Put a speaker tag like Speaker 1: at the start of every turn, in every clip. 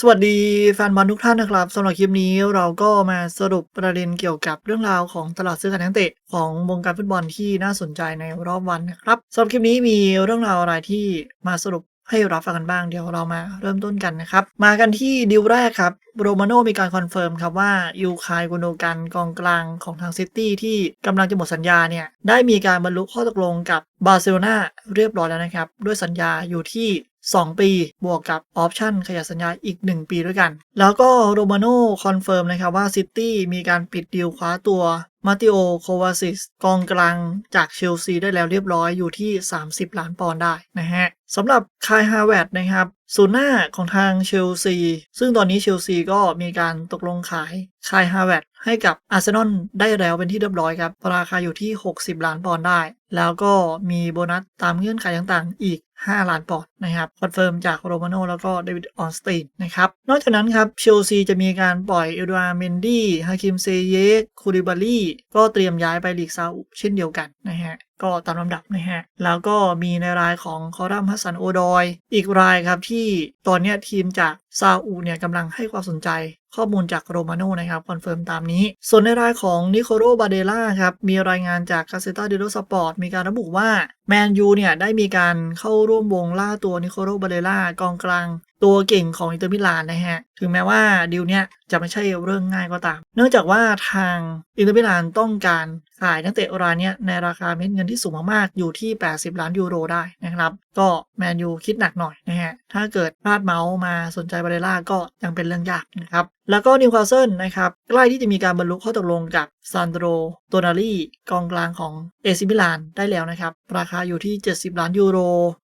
Speaker 1: สวัสดีแฟนบอลทุกท่านนะครับสำหรับคลิปนี้เราก็มาสรุปประเด็นเกี่ยวกับเรื่องราวของตลาดซื้อขายนักเตะของวงการฟุตบอลที่น่าสนใจในรอบวันนะครับสำหรับคลิปนี้มีเรื่องราวอะไรที่มาสรุปให้รับฟังกันบ้างเดี๋ยวเรามาเริ่มต้นกันนะครับ มากันที่ดิวแรกครับโรมาโนมีการคอนเฟิร์มครับว่ายูคายกุนโดกันกองกลางของทางซิตี้ที่กำลังจะหมดสัญญาเนี่ยได้มีการบรรลุข้อตกลงกับบาร์เซโลนาเรียบร้อยแล้วนะครับ ด้วยสัญญาอยู่ที่ 2 ปีบวกกับออปชันขยายสัญญาอีก 1 ปีด้วยกัน แล้วก็โรมาโน่คอนเฟิร์มนะครับว่าซิตี้มีการปิดดีลคว้าตัวมาติโอโควาซิสกองกลางจากเชลซีได้แล้วเรียบร้อยอยู่ที่ 30 ล้านปอนด์ได้นะฮะสำหรับคายฮาแวดนะครับศูนย์หน้าของทางเชลซี ซึ่งตอนนี้เชลซีก็มีการตกลงขายคายฮาแวดให้กับอาร์เซนอลได้แล้วเป็นที่เรียบร้อยครับ ราคาอยู่ที่ 60 ล้านปอนด์ได้ แล้วก็มีโบนัสตามเงื่อนไขต่างๆ อีก 5 ล้านปอนด์นะครับ คอนเฟิร์มจากโรมาโนแล้วก็เดวิดออนสตีนนะครับ นอกจากนั้นครับเชลซีจะมีการปล่อยเอดวาเมนดี้ฮาคิมเซเยกคูริบารีก็เตรียมย้ายไปลีกซาอุเช่นเดียวกันนะฮะ ก็ตามลำดับนะฮะ แล้วก็มีในรายของคอรัมฮัสซันโอดอย อีกรายครับที่ตอนนี้ทีมจากซาอุเนี่ยกำลังให้ความสนใจข้อมูลจากโรมาโนนะครับคอนเฟิร์มตามนี้ ส่วนในรายของนิโคโรบาเดล่าครับมีรายงานจากคาเซตาเดโ o สปอร์ตมีการระบุว่าแมนยูเนี่ยได้มีการเข้าร่วมวงล่าตัวนิโคโรบาเดล่ากองกลางตัวเก่งของอินเตอร์มิลานนะฮะ ถึงแม้ว่าดีลเนี้ยจะไม่ใช่เรื่องง่ายก็ตาม เนื่องจากว่าทางอินเตอร์มิลานต้องการ ขายนักเตะรายนี้ในราคาเม็ดเงินที่สูงมากๆ อยู่ที่ 80 ล้านยูโรได้นะครับ ก็แมนยูคิดหนักหน่อยนะฮะ ถ้าเกิดพลาดเมาส์มาสนใจบาเดล่าก็ยังเป็นเรื่องยากนะครับ แล้วก็นิวคาสเซิลนะครับ ใกล้ที่จะมีการบรรลุข้อตกลงกับซานโดรโตนารีกองกลางของเอซิมิลานได้แล้วนะครับ ราคาอยู่ที่ 70 ล้านยูโร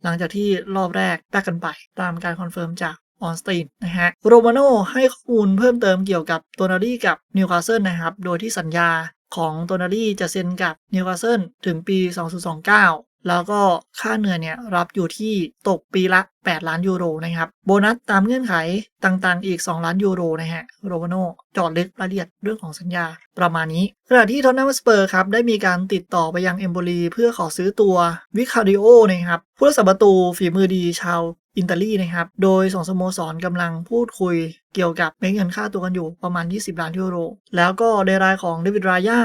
Speaker 1: หลังจากที่รอบแรกแตกกันไป ตามการคอนเฟิร์มจากออนสตีนนะฮะ โรมาโนให้ข้อมูลเพิ่มเติมเกี่ยวกับโตนารีกับนิวคาสเซิลนะครับ โดยที่สัญญา ของโตนารีจะเซ็นกับนิวคาสเซิลถึงปี 2029 แล้วก็ค่าเหนื่อยเนี่ยรับอยู่ที่ตกปีละ 8 ล้านยูโรนะครับ โบนัสตามเงื่อนไขต่างๆ อีก 2 ล้านยูโรนะฮะ โรมาโนจอดลึกรายละเอียดเรื่องของสัญญาประมาณนี้ขณะที่ทอนนัมสเปอร์ครับ ได้มีการติดต่อไปยังเอมโบลีเพื่อขอซื้อตัววิคาริโอนะครับผู้รักษาประตูฝีมือดีชาว อินตาลีนะครับ โดยสองสโมสรกำลังพูดคุยเกี่ยวกับเงินค่าตัวกันอยู่ประมาณ 20 ล้านยูโร แล้วก็ในรายของเดวิดรายา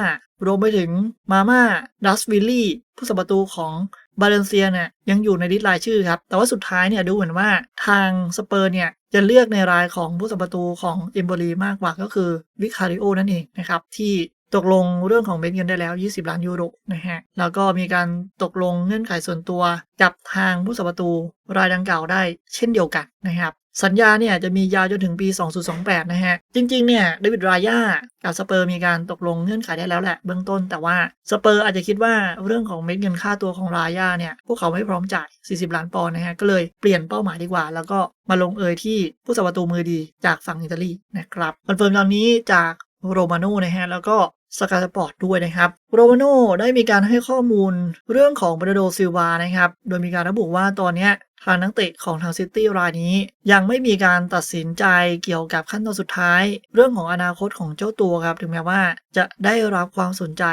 Speaker 1: รวมไปถึงมาม่าดัสวิลลี่ผู้สัประตูของบาเลนเซียเนี่ยยังอยู่ในลิสต์รายชื่อครับ แต่ว่าสุดท้ายเนี่ยดูเหมือนว่าทางสเปอร์เนี่ยจะเลือกในรายของผู้สัประตูของเอมโบลีมากกว่าก็คือวิคาริโอนั่นเองนะครับที่ ตกลงเรื่องของเม็ดเงินได้แล้ว 20 ล้านยูโรนะฮะ แล้วก็มีการตกลงเงื่อนไขส่วนตัวกับทางผู้สัประตูรายดังกล่าวได้เช่นเดียวกันนะครับสัญญาเนี่ยจะมียาวจนถึงปี 2028 นะฮะ จริง ๆ เนี่ยเดวิดรายากับสเปอร์มีการตกลงเงื่อนไขได้แล้วแหละเบื้องต้นแต่ว่าสเปอร์อาจจะคิดว่าเรื่องของเม็ดเงินค่าตัวของรายาเนี่ย พวกเขาไม่พร้อมจ่าย 40 ล้านปอนด์นะฮะ ก็เลยเปลี่ยนเป้าหมายดีกว่า แล้วก็มาลงเอยที่ผู้สัประตูมือดีจากฝั่งอิตาลีนะครับคอนเฟิร์มตอนนี้จากโรมาโน่นะฮะ แล้วก็ สกาสปอร์ตด้วยนะครับโรมาโน่ได้มีการให้ข้อมูลเรื่องของบรโดซิลวานะครับ โดยมีการระบุว่าตอนนี้ทางนักเตะของทางซิตี้รายนี้ ยังไม่มีการตัดสินใจเกี่ยวกับขั้นตอนสุดท้าย เรื่องของอนาคตของเจ้าตัวครับ ถึงแม้ว่าจะได้รับความสนใจ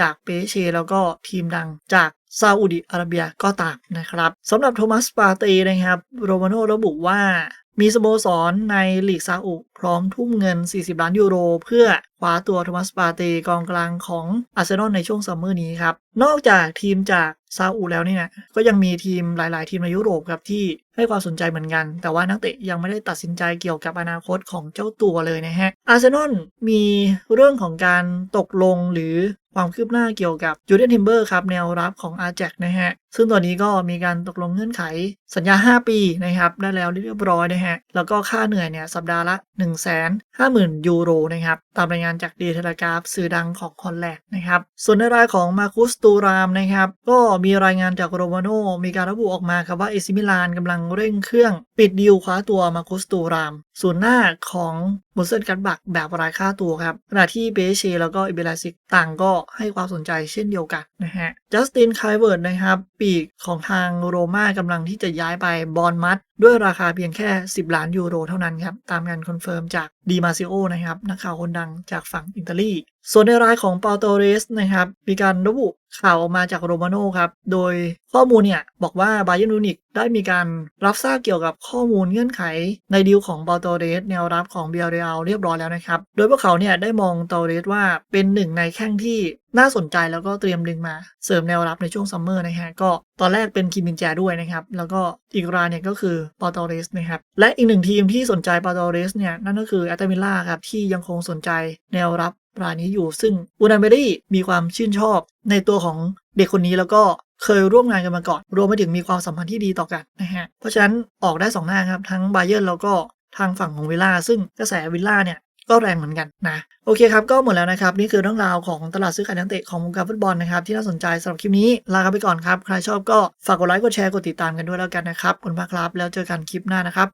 Speaker 1: จากเปเช แล้วก็ทีมดังจากซาอุดิอาระเบียก็ตามนะครับสำหรับโทมัสปาเตนะครับโรมาโน่ระบุว่ามีสโมสรในลีกซาอุพร้อมทุ่มเงิน 40 ล้านยูโร เพื่อ คว้าตัวโทมัสปาเตกองกลางของอาร์เซนอลในช่วงซัมเมอร์นี้ครับ นอกจากทีมจากซาอุแล้วเนี่ยก็ยังมีทีมหลาย ๆ ทีมในยุโรปครับที่ให้ความสนใจเหมือนกัน แต่ว่านักเตะยังไม่ได้ตัดสินใจเกี่ยวกับอนาคตของเจ้าตัวเลยนะฮะอาร์เซนอลมีเรื่องของการตกลงหรือความคืบหน้าเกี่ยวกับจูเลียนทิมเบอร์ครับแนวรับของอาร์แจ็กนะฮะ ซึ่งตัวนี้ก็มีการตกลงเงื่อนไขสัญญา 5 ปีนะครับ ได้แล้วเรียบร้อยนะฮะ แล้วก็ค่าเหนื่อยเนี่ยสัปดาห์ละ 1 5 0 0 0 0 ยูโรนะครับ ตามรายงานจากดีเทลกราฟสื่อดังของคอนแลกนะครับ ส่วนในรายของมาคุสตูรามนะครับ ก็มีรายงานจากโรมาโนมีการระบุออกมาครับว่าเอซิมิลานกำลังเร่งเครื่อง ปิดดีลคว้าตัวมาคุสตูราม ส่วนหน้าของบุเซนกันบักแบบรายค่าตัวครับขณะที่เบเชแล้วก็อิเบลาซิกต่างก็ให้ความสนใจเช่นเดียวกันนะฮะจัสตินไคเวิร์ดนะครับ ปีกของทางโรม่ากำลังที่จะย้ายไปบอลมัดด้วยราคาเพียงแค่ 10 ล้านยูโรเท่านั้นครับ ตามการคอนเฟิร์มจากดีมาซิโอนะครับ นักข่าวคนดังจากฝั่งอิตาลี ส่วนในรายของเปาโตเรสนะครับ มีการระบุ ข่าวออกมาจากโรมาโนครับ โดยข้อมูลเนี่ยบอกว่าบา y ย r n น u นิกได้มีการรับทราบเกี่ยวกับข้อมูลเงื่อนไข ในดีลของเปาโตเรสแนวรับของเบียร์เรียลเรียบร้อยแล้วนะครับ โดยพวกเขาเนี่ยได้มองเตเรสว่าเป็นหนึ่งในแข้งที่น่าสนใจแล้วก็เตรียมดึงมาเสริมแนวรับในช่วงซัมเมอร์นะฮะก็ตอนแรกเป็นคิมมินแจด้วยนะครับ แล้วก็อีกรายเนี่ยก็คือปาโตเรสนะครับ และอีกหนึ่งทีมที่สนใจปาโตเรสเนี่ยนั่นก็คือแอตเตมิล่าครับที่ยังคงสนใจแนวรับ รายนี้อยู่ ซึ่งอูนานเบรี่มีความชื่นชอบในตัวของเด็กคนนี้แล้วก็เคยร่วมงานกันมาก่อน รวมไปถึงมีความสัมพันธ์ที่ดีต่อกันนะฮะ เพราะฉะนั้นออกได้สองหน้าครับ ทั้งบาเยิร์แล้วก็ทางฝั่งของวิลล่า ซึ่งกระแสวิลล่าเนี่ยก็แรงเหมือนกันนะ โอเคครับ ก็หมดแล้วนะครับ นี่คือเรื่องราวของตลาดซื้อขายนักเตะของวงการฟุตบอลนะครับ ที่น่าสนใจสำหรับคลิปนี้ ลากันไปก่อนครับ ใครชอบก็ฝากกดไลค์กดแชร์กดติดตามกันด้วยแล้วกันนะครับขอบคุณมากครับ แล้วเจอกันคลิปหน้านะครับ